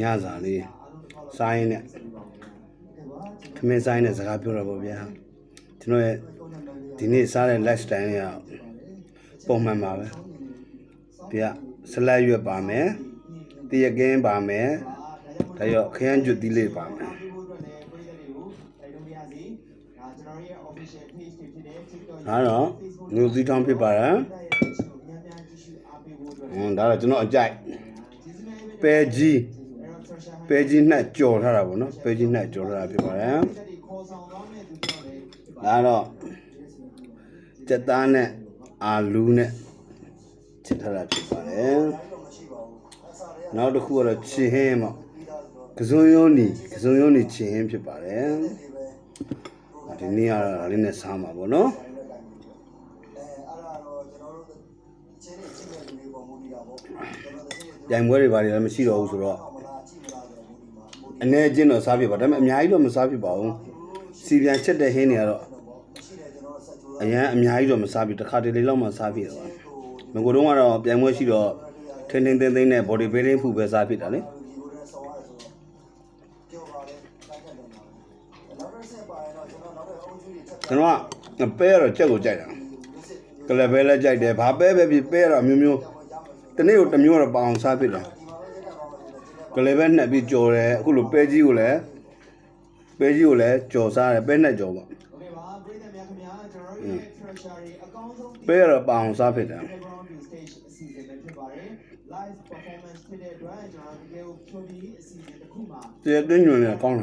ညစာလေးစားရင်းနဲ့ခမင်းစားရင်းနဲ့စကားပြောတော့ဗောဗျာကျွန်တော်ရဲ့ဒီနေ့စားတဲ့ lifestyle တွေကပုံမှန်ပါပဲဒီကဆလတ်ရွက်ပါမယ်တရကင်းပါမယ်ဒါရောခရမ်းကျွတ်သီးလေးပါမယ်ဒါတော့ငူသီးထောင်းဖြစ်ပါတယ်ဟွန်းဒါတော့ကျွန်တော်အကြိုက် ပဲကြီးပဲကြီးနဲ့ကြော်ထားတာပေါ့နော်ပဲကြီးနဲ့ကြော်ထားတာဖြစ်ပါတယ်ဒါတော့စက်သားနဲ့အာလူးနဲ့ချစ်ထားတာဖြစ်ပါတယ်နောက်တစ်ခုကတော့ချင်ဟင်းပေါ့ကစုံယုံနီကစုံယုံနီချင်ဟင်းဖြစ်ပါတယ်ဒီနေ့ကတော့ဒါလေးနဲ့စားမှာပေါ့နော် ပြိုင်ပွဲတွေဘာတွေလည်းမရှိတော့ဘူးဆိုတော့အနေအချင်းတော့စားဖြစ်ပါဒါပေမဲ့အများကြီးတော့မစားဖြစ်ပါဘူးစီပြန်ချက်တဲ့ဟင်းတွေကတော့အရန်အများကြီးတော့မစားဖြစ်တစ်ခါတလေလောက်မှစားဖြစ်တော့ငကိုတော့ကတော့ပြိုင်ပွဲရှိတော့ထင်းထင်းသိမ်းသိမ်းနဲ့ body building ဖူပဲစားဖြစ်တာလေကျွန်တော်ကပဲတော့ချက်ကိုကြိုက်တာကလပဲလည်းကြိုက်တယ်ဘာပဲပဲဖြစ်ပဲတော့မျိုးမျိုး တနေ့ကိုတစ်မျိုးတော့ပအောင်စားဖြစ်တယ်ကလေးပဲနှက်ပြီးကြော်တယ်အခုလိုပဲကြီးကိုလည်းပဲကြီးကိုလည်းကြော်စားတယ်ပဲနဲ့ကြော်ပေါ့ပဲရပအောင်စားဖြစ်တယ် live performance ဖြစ်တဲ့အတွက်ကျွန်တော်တကယ်ကိုဖြိုးပြီးအစီအစဉ်တစ်ခုမှာတကယ်ညွန်နေကောင်းတ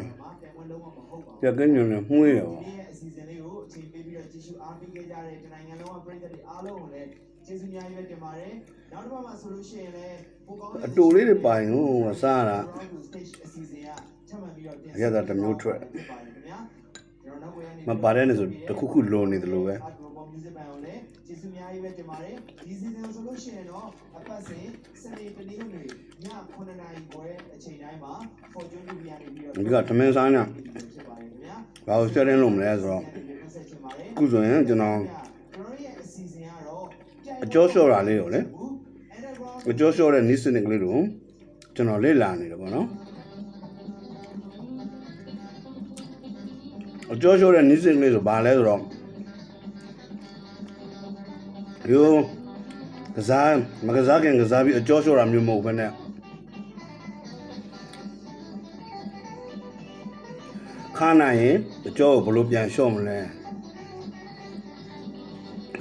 ယ်တကယ်ညွန်နေမှုရပါဒီအစီအစဉ်လေးကိုအချိန်ပေးပြီးတော့ကြည့်ရှုအားပေးကြတဲ့နိုင်ငံလုံးကပြည်သက်တွေအားလုံးကိုလည်းကျေးဇူးများရွေးတင်ပါတယ် နောက်တစ်ခါမှဆိုလို့ရှိရင်လည်းပိုကောင်းအတူလေးတွေပိုင်ဟိုစားတာ stage အစီအစဉ်ကထပ်မံပြီးတော့တင်ရတာတစ်မျိုးထွက်ဖြစ်ပါတယ်ခင်ဗျာကျွန်တော်နောက်ဝယ်ရနေမပါတဲ့နေဆိုတစ်ခုခုလိုနေတယ်လို့ပဲအာဂရိုဘော music band ကိုလည်းကျေးဇူးများကြီးပဲတင်ပါတယ်ဒီစီဇန်ဆိုလို့ရှိရင်တော့အပတ်စဉ်စနေတနင်္ဂနွေည9:00နာရီပေါ်တဲ့အချိန်တိုင်းမှာ Fortune TV ကနေပြီးတော့ဒီကသမင်းစားနေဖြစ်ပါတယ်ခင်ဗျာဘာလို့ sharing လုပ်မလဲဆိုတော့ဆက်ချင်ပါတယ်အခုဆိုရင်ကျွန်တော်ကျွန်တော်ရဲ့အစီအစဉ်ကတော့အကျော်လျှော့တာလေးကိုလေ အကျော်လျှော့တဲ့နီးစနစ်ကလေးကိုကျွန်တော်လေ့လာနေတယ်ပေါ့နော်အကျော်လျှော့တဲ့နီးစနစ်ကလေးဆိုဘာလဲဆိုတော့ရိုးကစားမကစားခင်ကစားပြီးအကျော်လျှော့တာမျိုးမဟုတ်ဘဲနဲ့ခါနိုင်ရင်အကျော်ကိုဘယ်လိုပြန်လျှော့မလဲ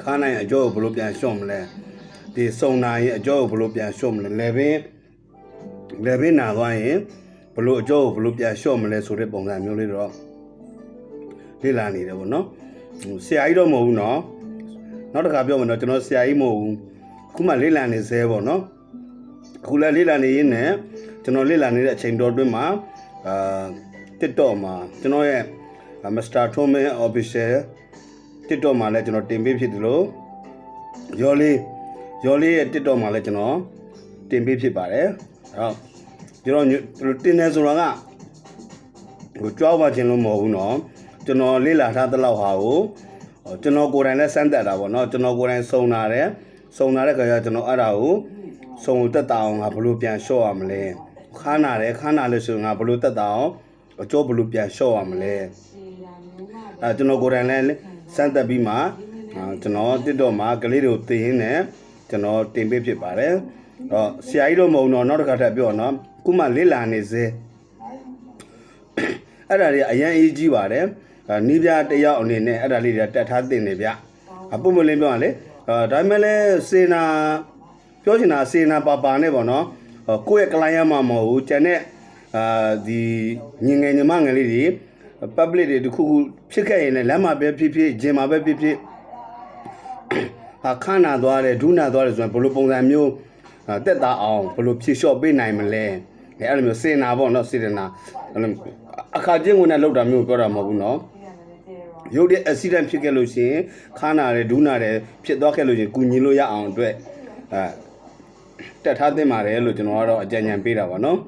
ခါနိုင်အကျော်ကိုဘယ်လိုပြန်လျှော့မလဲ ဒီစုံနာရင်အကျော်ကိုဘယ်လိုပြန်လျှော့မလဲလေဘင်းလေဘင်းနာသွားရင်ဘယ်လိုအကျော်ကိုဘယ်လိုပြန်လျှော့မလဲဆိုတဲ့ပုံစံမျိုးလေးတော့လေ့လာနေတယ်ပေါ့နော်ဟိုဆရာကြီးတော့မဟုတ်ဘူးနော်နောက်တစ်ခါပြောမယ်နော်ကျွန်တော်ဆရာကြီးမဟုတ်ဘူးခုမှလေ့လာနေသေးပေါ့နော်အခုလည်းလေ့လာနေရင်းနဲ့ကျွန်တော်လေ့လာနေတဲ့အချိန်တော်အတွင်းမှာအာ TikTok မှာကျွန်တော်ရဲ့ Mr. Thoman Official TikTok မှာလည်းကျွန်တော်တင်ပေးဖြစ်တယ်လို့ရော်လေး ရော်လေးရဲ့ TikTok မှာလည်းကျွန်တော်တင်ပေးဖြစ်ပါတယ်ဟုတ်ကျွန်တော်တင်နေဆိုတော့ကဟိုကြွားပါခြင်းလို့မဟုတ်ဘူးเนาะကျွန်တော်လေ့လာထားတဲ့လောက်ဟာကိုကျွန်တော်ကိုယ်တိုင်လည်းစမ်းသပ်တာပေါ့เนาะကျွန်တော်ကိုယ်တိုင်စုံလာတယ်စုံလာတဲ့ခါကျကျွန်တော်အဲ့ဒါကိုစုံတက်တာအောင်ငါဘယ်လိုပြန်လျှော့ရမလဲခါနာတယ်ခါနာလို့ဆိုရင်ငါဘယ်လိုတက်တာအောင်အကျော်ဘယ်လိုပြန်လျှော့ရမလဲအဲကျွန်တော်ကိုယ်တိုင်လည်းစမ်းသပ်ပြီးမှအာကျွန်တော်တစ်တော့မှာကလေးတွေကိုတင်ရင်းနဲ့ ကျွန်တော်တင်ပေးဖြစ်ပါတယ်တော့ဆရာကြီးတော့မဟုတ်တော့နောက်တစ်ခါထပ်ပြောတော့ခုမှလေ့လာနေစေအဲ့ဒါတွေအရင်အေးကြီးပါတယ်အာနီးပြတယောက်အနေနဲ့အဲ့ဒါလေးတွေတက်ထားတင်နေဗျအပုမလင်းပြောရလေအာဒါပေမဲ့လည်းစေနာပြောချင်တာစေနာပါပါနဲ့ပေါ့နော်ဟောကိုယ့်ရဲ့ကလိုင်းရမှာမဟုတ်ဘူးကျန်တဲ့အာဒီညီငယ်ညီမငယ်လေးတွေ public တွေတခုခုဖြစ်ခဲ့ရင်လည်းလမ်းမှာပဲဖြစ်ဖြစ်ဂျင်မှာပဲဖြစ်ဖြစ် ဟာခဏသွားတယ်ဒုနာသွားတယ်ဆိုရင်ဘယ်လိုပုံစံမျိုးအာတက်တာအောင်ဘယ်လိုဖြေလျှော့ပေးနိုင်မလဲအဲအဲ့လိုမျိုးစေနာပေါ့နော်စေနာအဲ့လိုအခါချင်းဝင်နဲ့လောက်တာမျိုးပြောတာမဟုတ်ဘူးနော်ရုပ်တဲ့ accident ဖြစ်ခဲ့လို့ရှိရင်ခါနာတယ်ဒူးနာတယ်ဖြစ်သွားခဲ့လို့ရှိရင်ကုညီလို့ရအောင်အတွက်အဲတက်ထားသင့်ပါတယ်လို့ကျွန်တော်ကတော့အကြံဉာဏ်ပေးတာပါနော်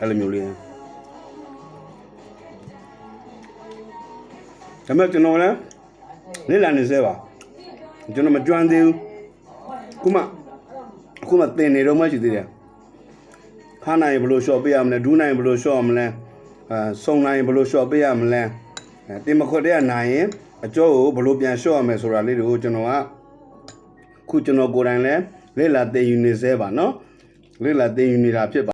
အဲ့လိုမျိုးလေးဒါပေမဲ့ကျွန်တော်လည်းလေ့လာနေသေးပါ ကျွန်တော်မကြွမ်းသေးဘူးခုမှအခုမှတင်နေတော့မှရှိသေးတယ်ခါနိုင်ဘယ်လိုလျှော့ပေးရမလဲဒူးနိုင်ဘယ်လိုလျှော့မလဲအဲဆုံနိုင်ဘယ်လိုလျှော့ပေးရမလဲတင်မခွက်တဲ့ကနိုင်ရင်အကျောကိုဘယ်လိုပြန်လျှော့ရမလဲဆိုတာလေးတွေကိုကျွန်တော်ကခုကျွန်တော်ကိုယ်တိုင်လည်းလေ့လာသင်ယူနေသေးပါနော်လေ့လာသင်ယူနေတာဖြစ်ပါ